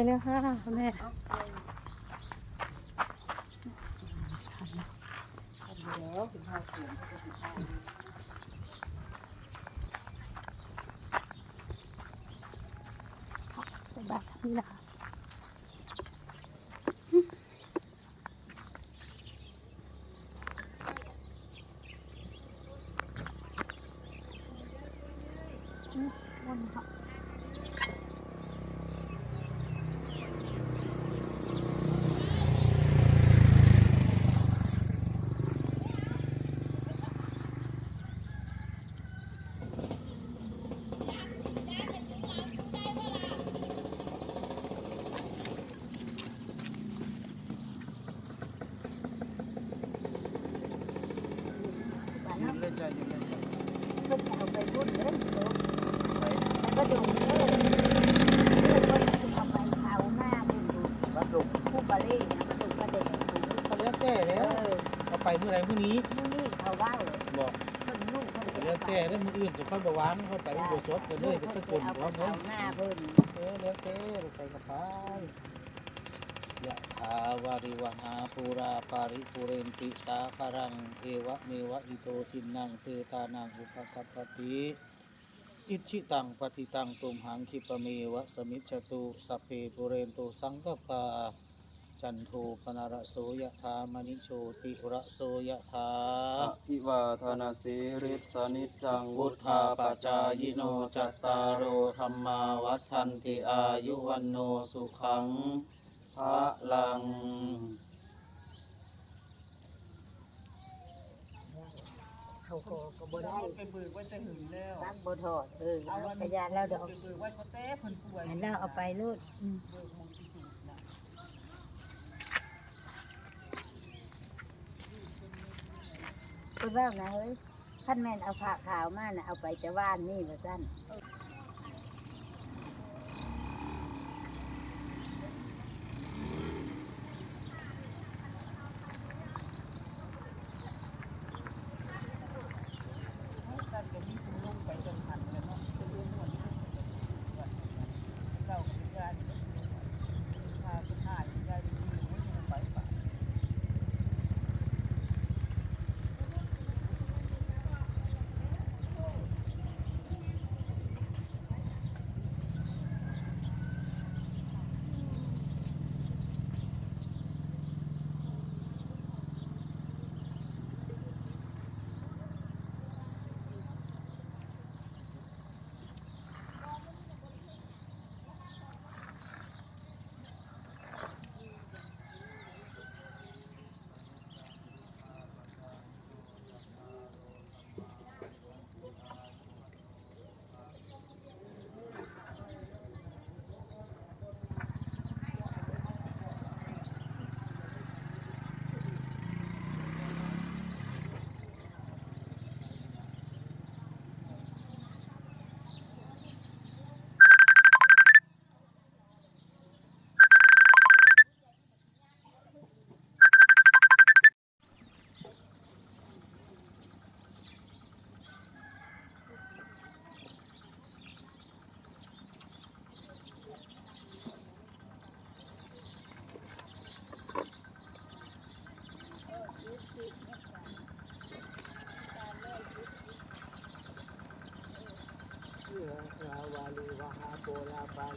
ไปแล้วค่ะแม่แล้วถึงห้าเสียงก็จะติดห้าใส่บาตรสามีละวนค่ะบ้าน ยื เนาะ นเล่นใจยืนเล่นใจ เพิ่นจะเอาไปพุ่นเด้อเด้อแล้วก็ดูเด้อเด้อว่าสิเอาไปเผาหน้าพุ่นดู รับลง ผู้ บาลีนะมันดูประเด็นเขาเลี้ยงแก่เอแล้วอเอาไปเมื่อไรเมื่อนี้มื้อนี้เขาว้าบอกเพิ่นนุ่งเพิ่นเขาสิเลี้ยเอางไปแก่แล้วมืออื่นสุขภาพบหวานเขาไปอุโบสถกันเลยไปสักุลเอาพร้อมไปเนาะเผาหน้าเพิ่นเออเลี้ยงแก่ใส่กระเพายะถาวาริวหาปูราปาริปุเรนติสาคารัง เอวะเมวะอิโตทินังเตตานังอุปกัปปติอิชิตังปฏิตังตุมหังคิปะเมวะสมิจฉตุสัพเพปุเรนตุสังกปา จันโทปนารโสยะธามณิโชติระโสยะธาอภิวาทนาสีริสานิจจังบุทธาปจายโนจัตตารโอธรรมาวัฏันติอายุวันโนสุขังภะลังเขาก็ก็บ่ได้ไปเบิกไว้แต่หึงแล้วตั้งบ่ทอดเออเอาพยานแล้วดอกไปเบิกไว้เพราะเต้เพิ่นป่วยให้เราเอาไปลูกอืมเบิกมงที่สุดนะ บ้างนว่านะเฮ้ยท่านแม่นเอาผ้าขาวมาน่ะเอาไปจะว่านนี่ว่าซั่นท่านก็มีคุณลุงไปจังหันแล้วเนาะเป็นเรื่องหมดเจ้าก็เป็นญาติพาเป็นหาเป็นญาติที่ไม่ใช่ไปป่า ลาวาลีวหาโป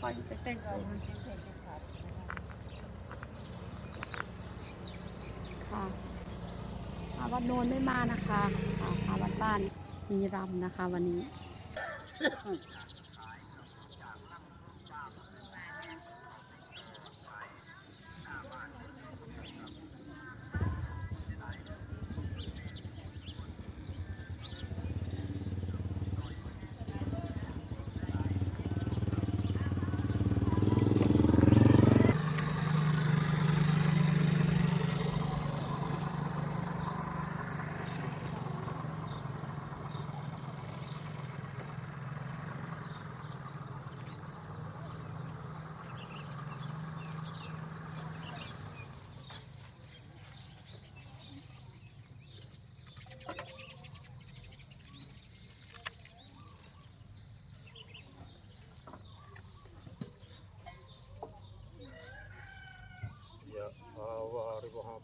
เต้นก็มันเป็นเพลงเป็นขาดนะค่ะพาวัดโนนไม่มานะคะค่ะพาวัดบ้านมีรำนะคะวันนี้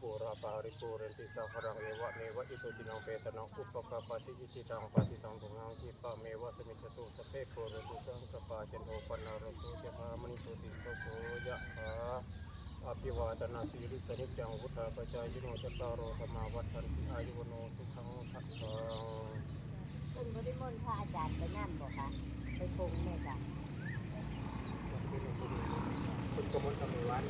ปุราปาริปุเรนติสาครังเอวะเมวะอิโตตินังเปตนังอุปกปปติอิจิตังปฏิตังตุงังคิปะเมวะสมิจตุสพเพโพรตุสังกปาจันโทปนารโสยะภามณิโสติโตโสยะภาอภิวาตนาสีริสนิจังวุฒาปจายโนจตารโรธรรมาวัฏันติอายุวโนสุขังทัพพังคุณบริมนต์พระอาจารย์ไปนั่นบอกค่ะไปปรุงแม่จ้ะคุณกมลทำวัน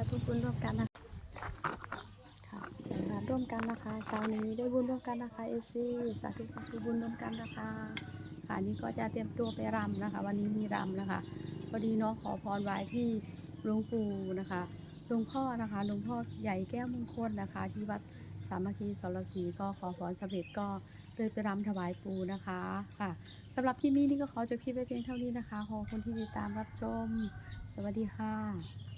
าธุบุญร่วมกันนะคะค่ะสาธุร่วมกันนะคะเช้านี้ได้บุญร่วมกันนะคะเอฟซีสาธุสาธุบุญร่วมกันนะคะค่ะนี่ก็จะเตรียมตัวไปรำนะคะ วันนี้มีรำนะคะพอดีน้องขอพรไว้ที่หลวงปู่นะคะหลวงพ่อนะคะหลวงพ่อใหญ่แก้วมงคลนะคะ ที่วัดสามัคคีสรศรีก็ขอพรสำเร็จก็เลยไปรำถวายปู่นะคะค่ะสำหรับที่นี้นี่ก็ขอจบคลิปไว้เพียงเท่านี้นะคะขอบคุณที่ติดตามรับชม สวัสดีค่ะ